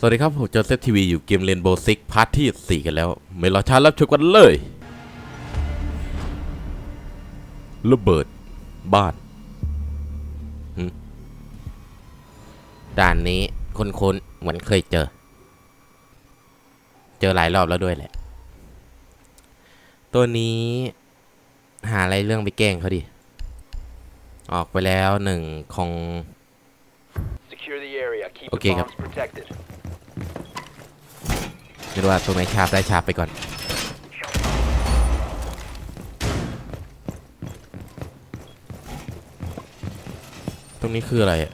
สวัสดีครับ ผมโจเซฟทีวีอยู่เกมเรนโบว์ซิกพาร์ทที่ 4 กันแล้ว ไม่รอช้ารับชมกันเลยระเบิดบ้านหึด่านนี้คุ้นๆเหมือนเคยเจอ เจอหลายรอบแล้วด้วยแหละ ตัวนี้ หาอะไรเรื่องไปแกล้งเขาดิ ออกไปแล้วหนึ่งคง Secure the area. Keep Okay, the ครับ bombs protected. ไม่รู้ว่าตัวไหนชาร์ปได้ชาร์ปไปก่อน ตรงนี้คืออะไรอะ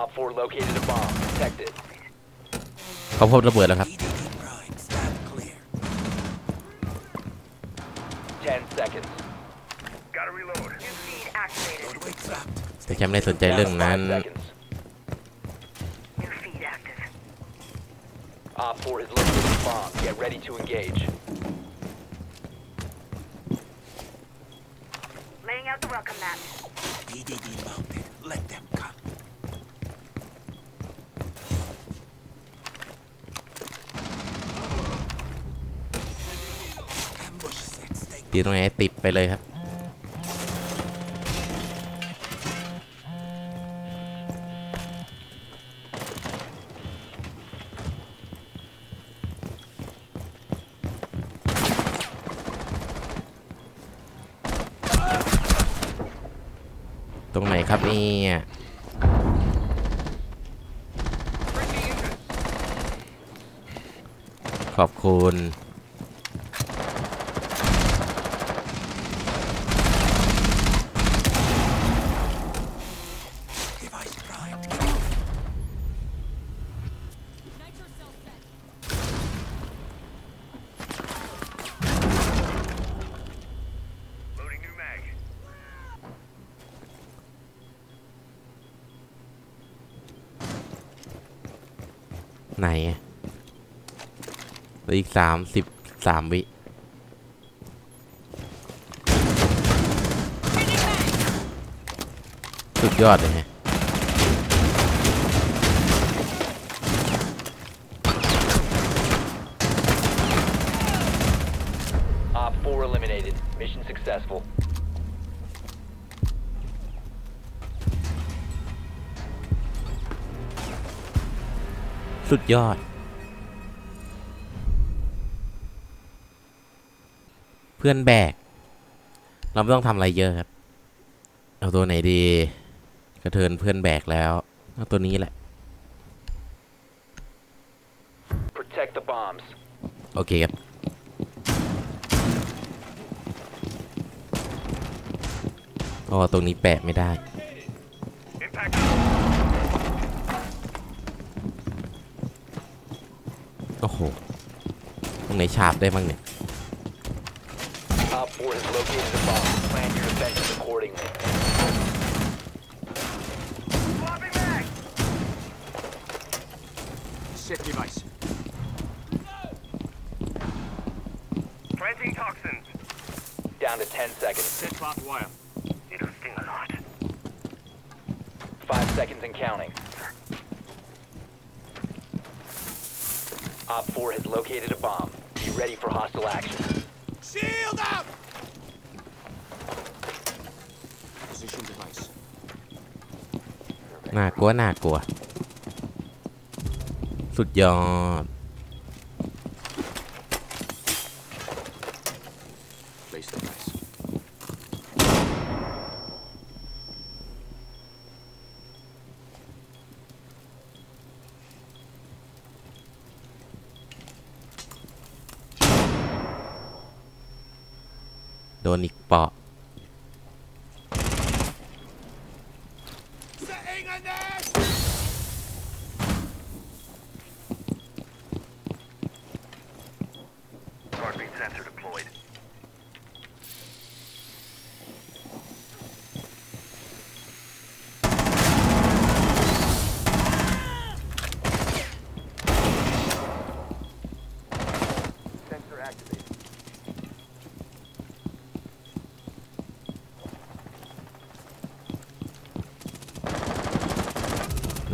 Op 4 located a bomb. Protect it. เขาพบระเบิดแล้วครับ seconds. Gotta reload. New feed activated. แต่แชมป์ไม่ได้สนใจ Down เรื่อง to นั้น five seconds. New feed active. Op 4 has located a bomb. Get ready to engage. Laying out the welcome mat. DDD mounted. Let them come. ตีตรงไหนติดไปเลยครับ ตรงไหนครับเนี่ยขอบคุณ ไหนอะเหลืออีกสามสิบสามวิสุดยอดเลยฮะ สุดยอด เพื่อนแบก เราไม่ต้องทำอะไรเยอะครับ เอาตัวไหนดี กระเทินเพื่อนแบกแล้วเอาตัวนี้แหละ Protect the bombs. โอเคครับอ๋อตรงนี้แปะไม่ได้ ตรงไหนฉาบได้บ้างเนี่ย Op 4 has located a bomb. Plan your defenses accordingly. Swapping mag. Set device. Planting toxins. Down to 10 seconds. Set barbed wire. It'll sting a lot. 5 seconds and counting. Op 4 has located a bomb. Be ready for hostile action. Shield up! Position device. น่ากลัวน่ากลัว สุดยอด sensor deployed.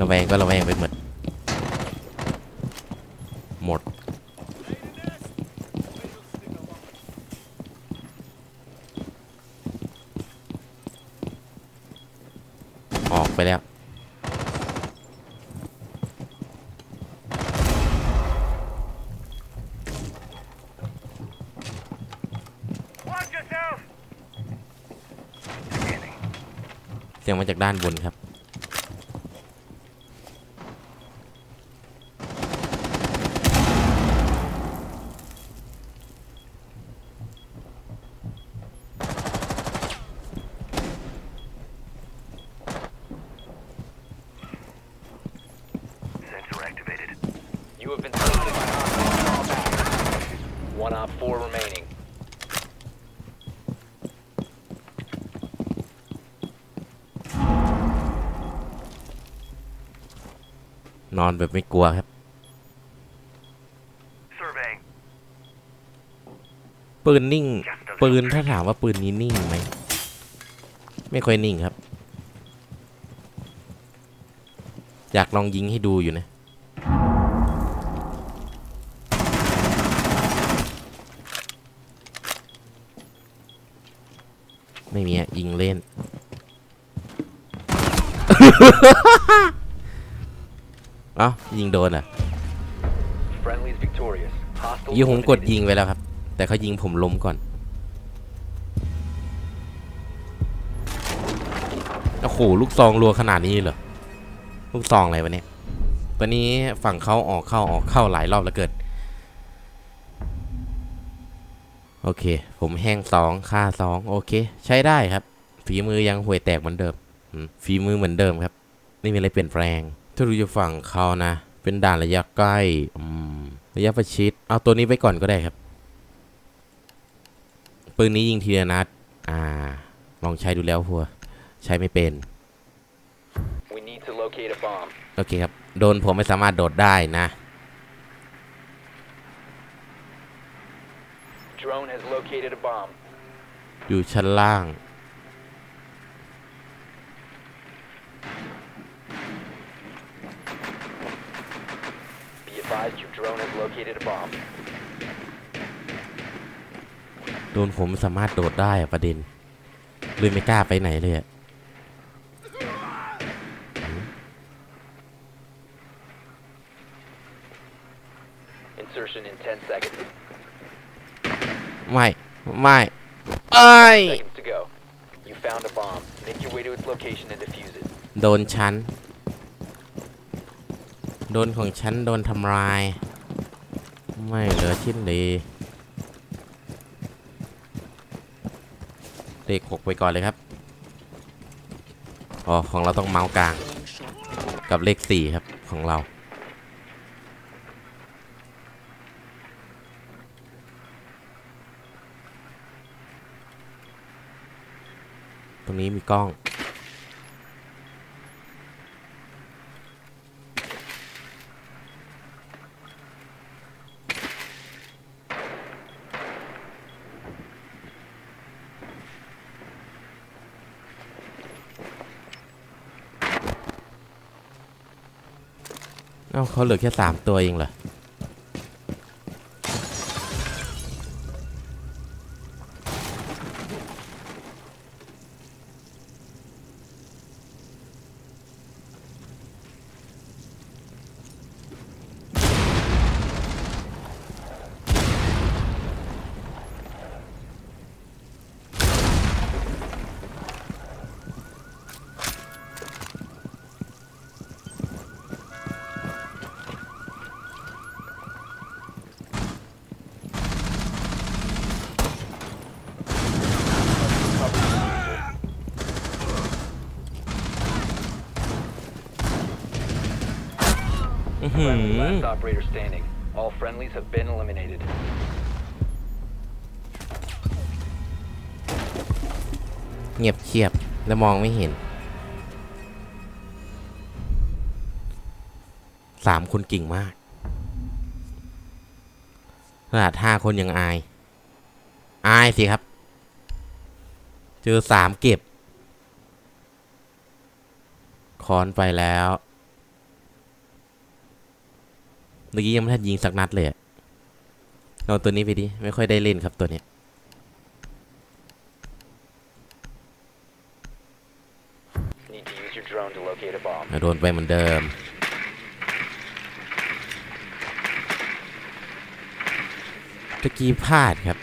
ระแวงก็ระแวงไปหมด หมด มาจากด้านบนครับ นอนแบบไม่กลัวครับ Surveying. ปืนนิ่ง ปืนถ้าถามว่าปืนนี้นิ่งไหม ไม่ค่อยนิ่งครับ อยากลองยิงให้ดูอยู่นะไม่มีอะยิงเล่น เอ้ายิงโดนเหรอะ Friendly's victorious. Hostile ยี่ผมกดยิงไปแล้วครับ แต่เขายิงผมล้มก่อนโอ้โหลูกซองรัวขนาดนี้เหรอลูกซองอะไรวะเนี่ยตอนนี้ฝั่งเขาออกเข้าออกเข้าหลายรอบแล้วเกิดโอเค ผมแห้งสองค่าสองโอเค ใช้ได้ครับ ฝีมือยังห่วยแตกเหมือนเดิมอืมฝีมือเหมือนเดิมครับ ไม่มีอะไรเปลี่ยนแปลง ถ้าดูจะฝั่งเขานะ เป็นด่านระยะใกล้อืมระยะประชิด เอาตัวนี้ไปก่อนก็ได้ครับ ปืนนี้ยิงทีละนัด อ่า ลองใช้ดูแล้วพัว ใช้ไม่เป็น We need to locate a bomb. โอเคครับ โดนผมไม่สามารถโดดได้นะ Drone has located a bomb. อยู่ชั้นล่าง Be advised your drone has located a bomb. โดนผมสามารถโดดได้อะประเด็นเลยไม่กล้าไปไหนเลยอะ Insertion in 10 seconds. ไม่ ไม่เอ้ย Seconds to go. You found a bomb. Make your way to its location and defuse it. โดนฉัน โดนของฉัน โดนทำลาย ไม่เหลือชิ้นดีเลขหกไปก่อนเลยครับอ๋อของเราต้องเมาส์กลาง กับเลขสี่ครับของเราตรงนี้มีกล้อง เอ้าเขาเหลือแค่สามตัวเองเหรอ Friendly last operator standing. All friendlies have been eliminated. เงียบเชียบแล้วมองไม่เห็นสามคนเก่งมากขนาดห้าคนยังอาย อายสิครับ เจอสามเก็บ คอนไปแล้ว มื่อกี้ยังไม่ทันยิงสักนัดเลยเอาตัวนี้ไปดิ ไม่ค่อยได้เล่นครับตัวเนี้ยโดนไปเหมือนเดิมตะกี้พลาดครับ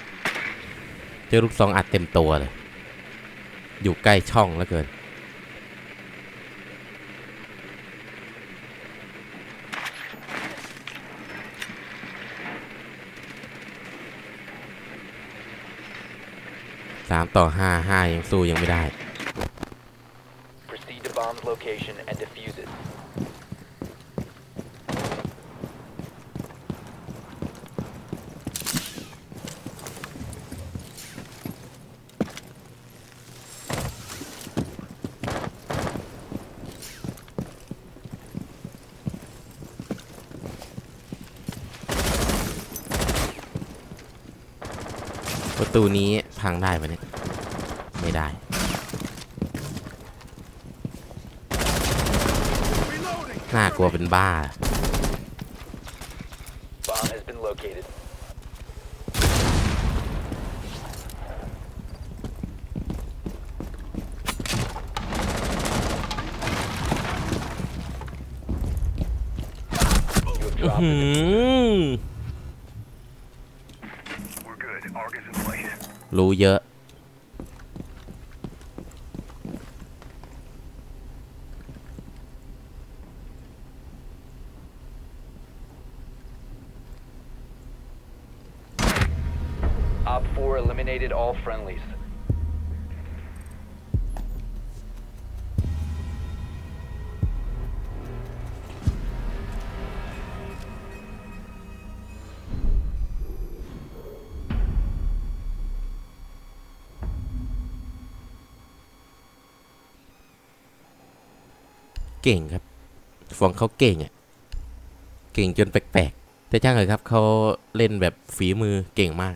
เจอลูกซองอัดเต็มตัวเลย อยู่ใกล้ช่องแล้วเกินามต่อห้าห้ายังสู้ยังไม่ได้ Proceed to bomb's location and defuse it. ประตูนี้พังได้ปะเนี่ย ไม่ได้ น่ากลัวเป็นบ้า Bomb has been located. อื้อ Drop หื the อ We're good. Argus in place. รู้เยอะ Op 4 eliminated all friendlies. เก่งครับฟองเขาเก่งอะ เก่งจนแปลกๆ แต่ช่างเลยครับเขาเล่นแบบฝีมือเก่งมาก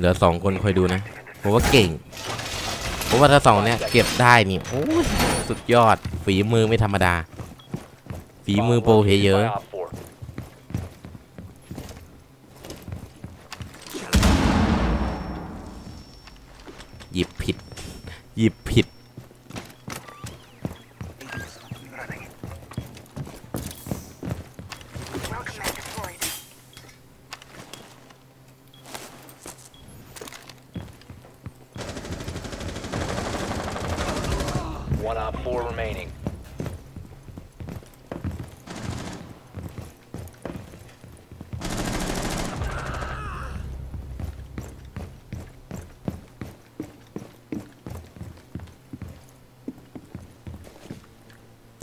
เหลือสองคนคอยดูนะผมว่าเก่งผมว่าถ้าสองเนี้ยเก็บได้นี่โอ้ยสุดยอดฝีมือไม่ธรรมดา ฝีมือโปรเพเยอะหยิบผิด หยิบผิด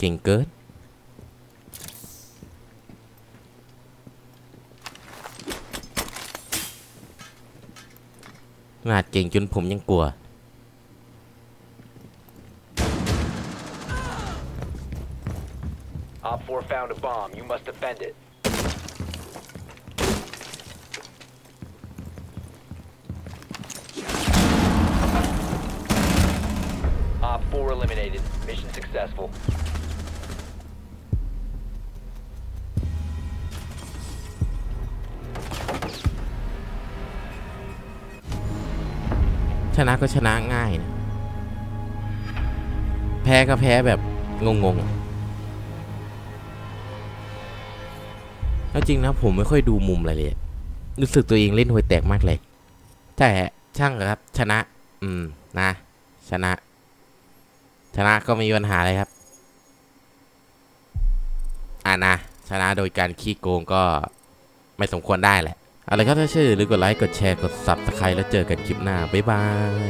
King เก่งเกินขนาดเก่งจนผมยังกลัว Op 4 found a bomb. You must defend it. Op 4 eliminated. Mission successful. ชนะก็ชนะง่ายนะแพ้ก็แพ้แบบงงๆอะแล้วจริงนะผมไม่ค่อยดูมุมอะไรเลย รู้สึกตัวเองเล่นหวยแตกมากเลย แต่ช่างเถอะครับ ชนะ อืม นะ ชนะ ชนะก็ไม่มีปัญหาเลยครับอ่านะ ชนะโดยการขี้โกงก็ไม่สมควรได้แหละ อะไรก็ถ้าชื่อหรือกดไลค์ กดแชร์ กด subscribe แล้วเจอกันคลิปหน้า บ๊ายบาย